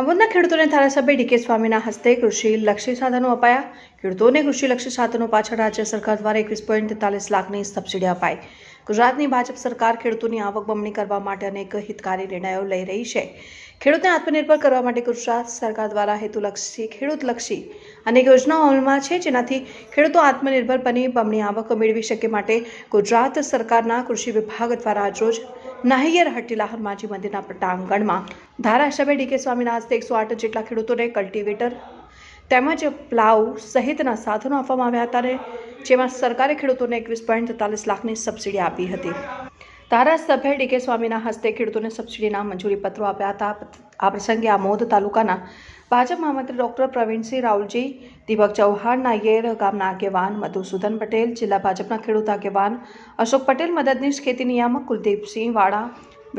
આમોદના ખેડૂતોને ધારાસભ્ય ડીકે સ્વામીના હસ્તે કૃષિ લક્ષી સાધનો અપાયા. ખેડૂતોને કૃષિ લક્ષી સાધનો પાછળ રાજ્ય સરકાર દ્વારા એકવીસ પોઈન્ટ તેતાલીસ લાખની સબસિડી અપાઈ. ગુજરાતની ભાજપ સરકાર ખેડૂતોની આવક બમણી કરવા માટે અનેક હિતકારી નિર્ણયો લઈ રહી છે. ખેડૂતને આત્મનિર્ભર કરવા માટે ગુજરાત સરકાર દ્વારા હેતુલક્ષી, ખેડૂતલક્ષી અનેક યોજનાઓ અમલમાં છે, જેનાથી ખેડૂતો આત્મનિર્ભર બની બમણી આવક મેળવી શકે માટે ગુજરાત સરકારના કૃષિ વિભાગ દ્વારા આજરોજ નાહિયર હટ્ટીલા માજી મંદિરના પટાંગણમાં ધારાસભ્ય ડીકે સ્વામીના હસ્તે એકસો આઠ જેટલા ખેડૂતોને કલ્ટિવેટર તેમજ પ્લાવ સહિતના સાધનો આપવામાં આવ્યા હતા અને જેમાં સરકારે ખેડૂતોને એકવીસ પોઈન્ટ તેતાલીસ લાખની સબસિડી આપી હતી. ધારાસભ્ય ડીકે સ્વામીના હસ્તે ખેડૂતોને સબસિડીના મંજૂરી પત્રો આપ્યા હતા. આ પ્રસંગે આમોદ તાલુકાના ભાજપ મહામંત્રી ડોક્ટર પ્રવીણસિંહ રાઉલજી દીપક ચૌહાણ નાયર ગામના આગેવાન મધુસૂદન પટેલ, જિલ્લા ભાજપના ખેડૂત આગેવાન અશોક પટેલ, મદદનીશ ખેતી નિયામક કુલદીપસિંહ વાળા,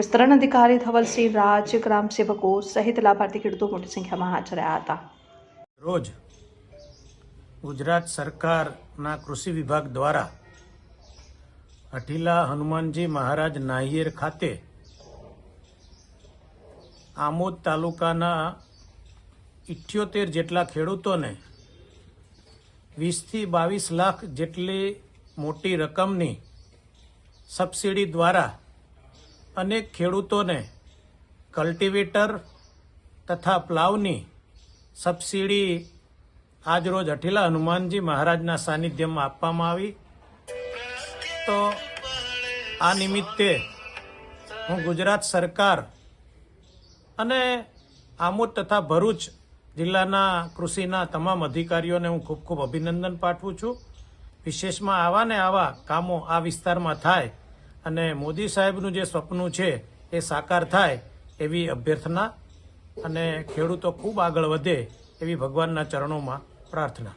વિસ્તરણ અધિકારી ધવલસિંહ રાજ, ગ્રામ સેવકો સહિત લાભાર્થી ખેડૂતો મોટી સંખ્યામાં હાજર રહ્યા હતા. રોજ ગુજરાત સરકારના કૃષિ વિભાગ દ્વારા અઠીલા હનુમાનજી મહારાજ નાહિયેર ખાતે આમોદ તાલુકાના ઇઠ્યોતેર જેટલા ખેડૂતોને વીસથી બાવીસ લાખ જેટલી મોટી રકમની સબસિડી દ્વારા અનેક ખેડૂતોને કલ્ટિવેટર તથા પ્લાવની સબસિડી આજરોજ અઠીલા હનુમાનજી મહારાજના સાનિધ્યમાં આપવામાં આવી. તો આ નિમિત્તે હું ગુજરાત સરકાર અને આમોદ તથા ભરૂચ જિલ્લાના કૃષિના તમામ અધિકારીઓને હું ખૂબ ખૂબ અભિનંદન પાઠવું છું. વિશેષમાં આવા ને આવા કામો આ વિસ્તારમાં થાય અને મોદી સાહેબનું જે સ્વપ્ન છે એ સાકાર થાય એવી અભ્યર્થના અને ખેડૂતો ખૂબ આગળ વધે એવી ભગવાનના ચરણોમાં પ્રાર્થના.